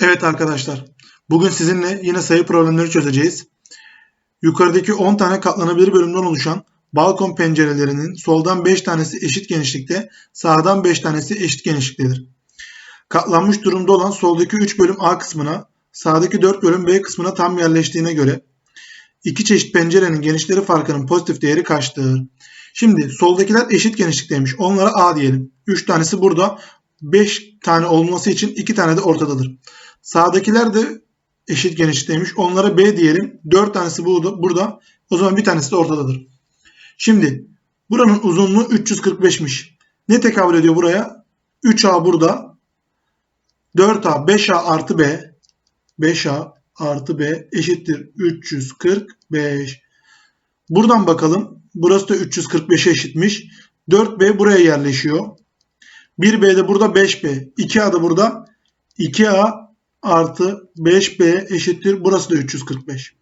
Evet arkadaşlar, bugün sizinle yine sayı problemleri çözeceğiz. Yukarıdaki 10 tane katlanabilir bölümden oluşan balkon pencerelerinin soldan 5 tanesi eşit genişlikte, sağdan 5 tanesi eşit genişliktedir. Katlanmış durumda olan soldaki 3 bölüm A kısmına, sağdaki 4 bölüm B kısmına tam yerleştiğine göre iki çeşit pencerenin genişleri farkının pozitif değeri kaçtır? Şimdi soldakiler eşit genişlikteymiş. Onlara A diyelim. 3 tanesi burada. 5 tane olması için 2 tane de ortadadır. Sağdakiler de eşit genişlikteymiş. Onlara B diyelim. 4 tanesi burada. burada. O zaman bir tanesi de ortadadır. Şimdi buranın uzunluğu 345'miş. Ne tekabül ediyor buraya? 3A burada. 4A 5A artı B 5A artı B eşittir 345. Buradan bakalım. Burası da 345'e eşitmiş. 4B buraya yerleşiyor. 1B de burada 5B. 2A da burada 2A artı 5B eşittir. Burası da 345.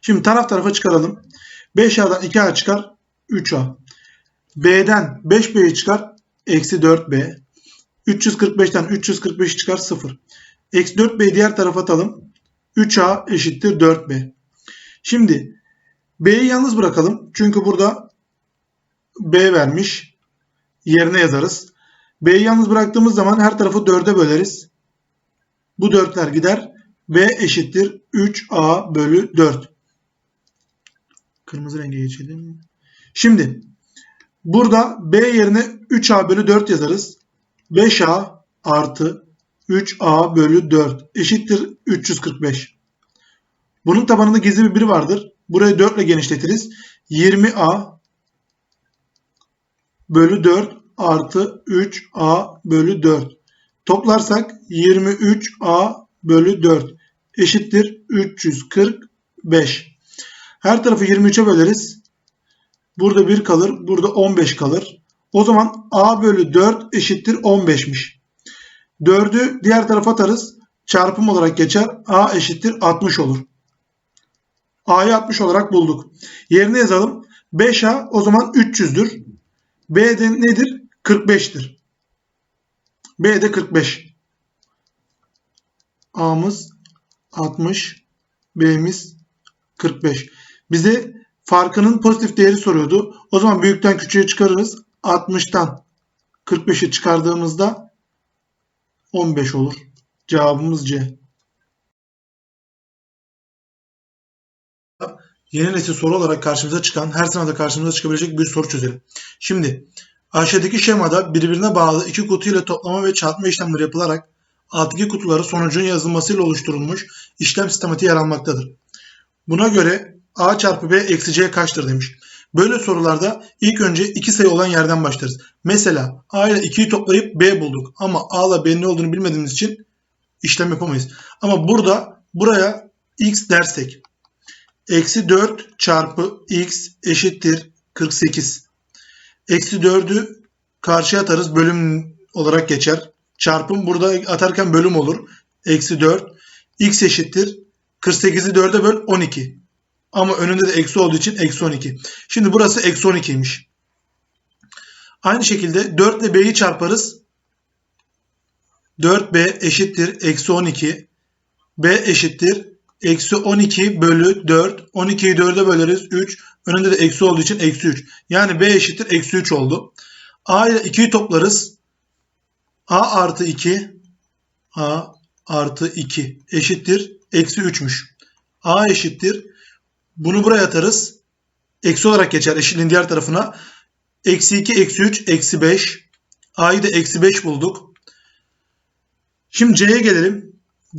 Şimdi taraf tarafa çıkaralım. 5A'dan 2A çıkar 3A. B'den 5B'yi çıkar eksi 4B. 345'ten 345 çıkar 0. Eksi 4B'yi diğer tarafa atalım. 3A eşittir 4B. Şimdi B'yi yalnız bırakalım. Çünkü burada B vermiş. Yerine yazarız. B'yi yalnız bıraktığımız zaman her tarafı 4'e böleriz. Bu 4'ler gider. B eşittir 3A bölü 4. Kırmızı renge geçelim. Şimdi burada B yerine 3A bölü 4 yazarız. 5A artı 3A bölü 4 eşittir 345. Bunun tabanında gizli bir 1 vardır. Burayı 4 ile genişletiriz. 20A bölü 4 artı 3A bölü 4. Toplarsak 23A bölü 4 eşittir 345. Her tarafı 23'e böleriz. Burada 1 kalır. Burada 15 kalır. O zaman A bölü 4 eşittir 15'miş. 4'ü diğer tarafa atarız. Çarpım olarak geçer. A eşittir 60 olur. A'yı 60 olarak bulduk. Yerine yazalım. 5A o zaman 300'dür. B de nedir? 45'tir. B de 45. A'mız 60. B'miz 45. Bize farkının pozitif değeri soruyordu. O zaman büyükten küçüğe çıkarırız. 60'tan 45'i çıkardığımızda 15 olur. Cevabımız C. Yeni nesil soru olarak karşımıza çıkan, her sınavda karşımıza çıkabilecek bir soru çözelim. Şimdi aşağıdaki şemada birbirine bağlı iki kutu ile toplama ve çarpma işlemleri yapılarak alttaki kutuları sonucun yazılmasıyla oluşturulmuş işlem sistematiği yer almaktadır. Buna göre A çarpı B eksi C kaçtır demiş. Böyle sorularda ilk önce iki sayı olan yerden başlarız. Mesela A ile 2'yi toplayıp B bulduk ama A ile B'nin ne olduğunu bilmediğimiz için işlem yapamayız. Ama burada buraya x dersek eksi 4 çarpı x eşittir 48. Eksi 4'ü karşıya atarız bölüm olarak geçer. Çarpım burada atarken bölüm olur. Eksi 4 x eşittir 48'i 4'e böl 12. Ama önünde de eksi olduğu için eksi 12. Şimdi burası eksi 12'ymiş. Aynı şekilde 4 ile b'yi çarparız. 4b eşittir eksi 12. b eşittir eksi 12 bölü 4. 12'yi 4'e böleriz 3. Önünde de eksi olduğu için eksi 3. Yani b eşittir eksi 3 oldu. a ile 2'yi toplarız. a artı 2 a artı 2 eşittir eksi 3'müş. a eşittir bunu buraya atarız. Eksi olarak geçer eşitliğin diğer tarafına. Eksi 2, eksi 3, eksi 5. A'yı da eksi 5 bulduk. Şimdi C'ye gelelim.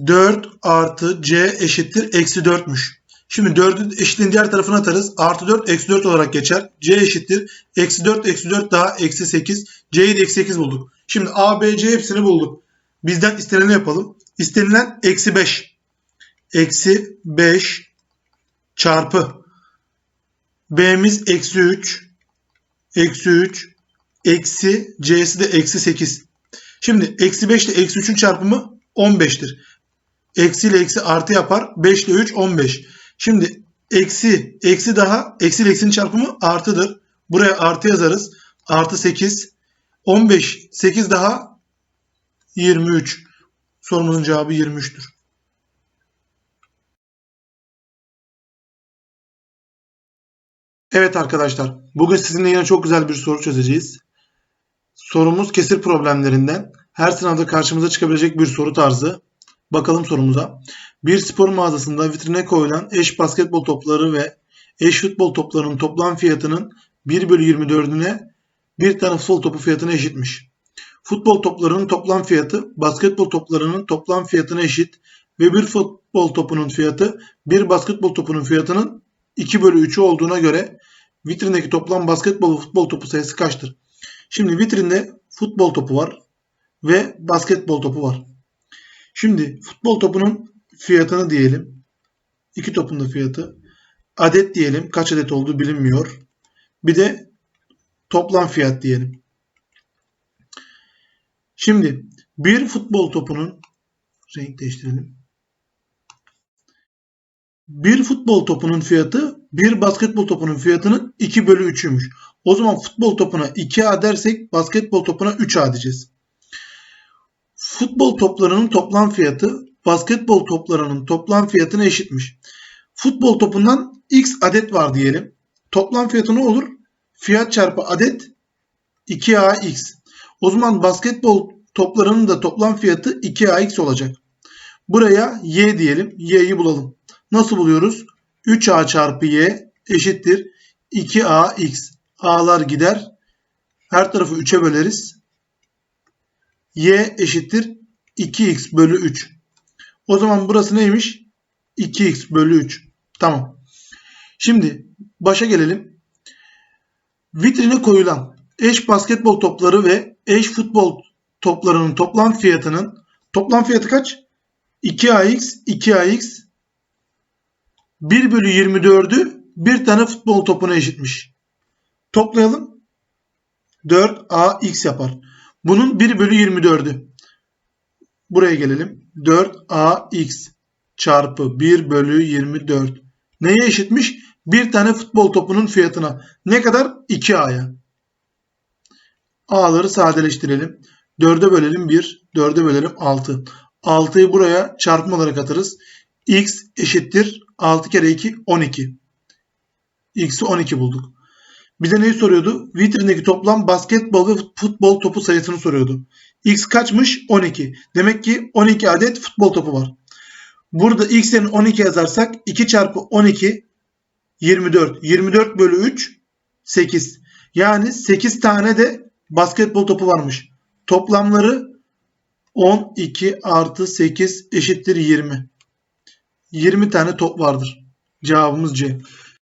4 artı C eşittir eksi 4'müş. Şimdi 4'ü eşitliğin diğer tarafına atarız. Artı 4 eksi 4 olarak geçer. C eşittir. Eksi 4 eksi 4 daha eksi 8. C'yi de eksi 8 bulduk. Şimdi A, B, C hepsini bulduk. Bizden isteneni yapalım. İstenilen eksi 5. Eksi 5 çarpı B'miz eksi 3 eksi 3 eksi C'si de eksi 8. Şimdi eksi 5 ile eksi 3'ün çarpımı 15'tir. Eksi ile eksi artı yapar. 5 ile 3 15. Şimdi eksi eksi daha eksi eksinin çarpımı artıdır. Buraya artı yazarız. Artı 8. 15 8 daha 23. Sorumuzun cevabı 23'tür. Evet arkadaşlar, bugün sizinle yine çok güzel bir soru çözeceğiz. Sorumuz kesir problemlerinden. Her sınavda karşımıza çıkabilecek bir soru tarzı. Bakalım sorumuza. Bir spor mağazasında vitrine koyulan eş basketbol topları ve eş futbol toplarının toplam fiyatının 1 bölü 24'üne bir tane futbol topu fiyatına eşitmiş. Futbol toplarının toplam fiyatı basketbol toplarının toplam fiyatına eşit ve bir futbol topunun fiyatı bir basketbol topunun fiyatının 2 bölü 3'ü olduğuna göre vitrindeki toplam basketbol ve futbol topu sayısı kaçtır? Şimdi vitrinde futbol topu var ve basketbol topu var. Şimdi futbol topunun fiyatını diyelim. İki topun da fiyatı. Adet diyelim. Kaç adet olduğu bilinmiyor. Bir de toplam fiyat diyelim. Şimdi bir futbol topunun renk değiştirelim. Bir futbol topunun fiyatı bir basketbol topunun fiyatının 2 bölü 3'üymüş. O zaman futbol topuna 2A dersek basketbol topuna 3A diyeceğiz. Futbol toplarının toplam fiyatı basketbol toplarının toplam fiyatına eşitmiş. Futbol topundan x adet var diyelim. Toplam fiyatı ne olur? Fiyat çarpı adet 2ax. O zaman basketbol toplarının da toplam fiyatı 2ax olacak. Buraya y diyelim. y'yi bulalım. Nasıl buluyoruz? 3a çarpı y eşittir 2ax. a'lar gider. Her tarafı 3'e böleriz. y eşittir 2x bölü 3. O zaman burası neymiş? 2x bölü 3. Tamam. Şimdi başa gelelim. Vitrine koyulan eş basketbol topları ve eş futbol toplarının toplam fiyatının toplam fiyatı kaç? 2ax, 2ax 1 bölü 24'ü bir tane futbol topuna eşitmiş. Toplayalım. 4ax yapar. Bunun 1 bölü 24'ü. Buraya gelelim. 4ax çarpı 1 bölü 24. Neye eşitmiş? Bir tane futbol topunun fiyatına. Ne kadar? 2a'ya. A'ları sadeleştirelim. 4'e bölelim 1, 4'e bölelim 6. 6'yı buraya çarpma olarak atarız. x eşittir 6 kere 2 12. x'i 12 bulduk. Bir de neyi soruyordu? Vitrindeki toplam basketbol ve futbol topu sayısını soruyordu. X kaçmış? 12. Demek ki 12 adet futbol topu var. Burada x yerine 12 yazarsak 2 çarpı 12 24. 24 bölü 3 8. Yani 8 tane de basketbol topu varmış. Toplamları 12 artı 8 eşittir 20. 20 tane top vardır. Cevabımız C.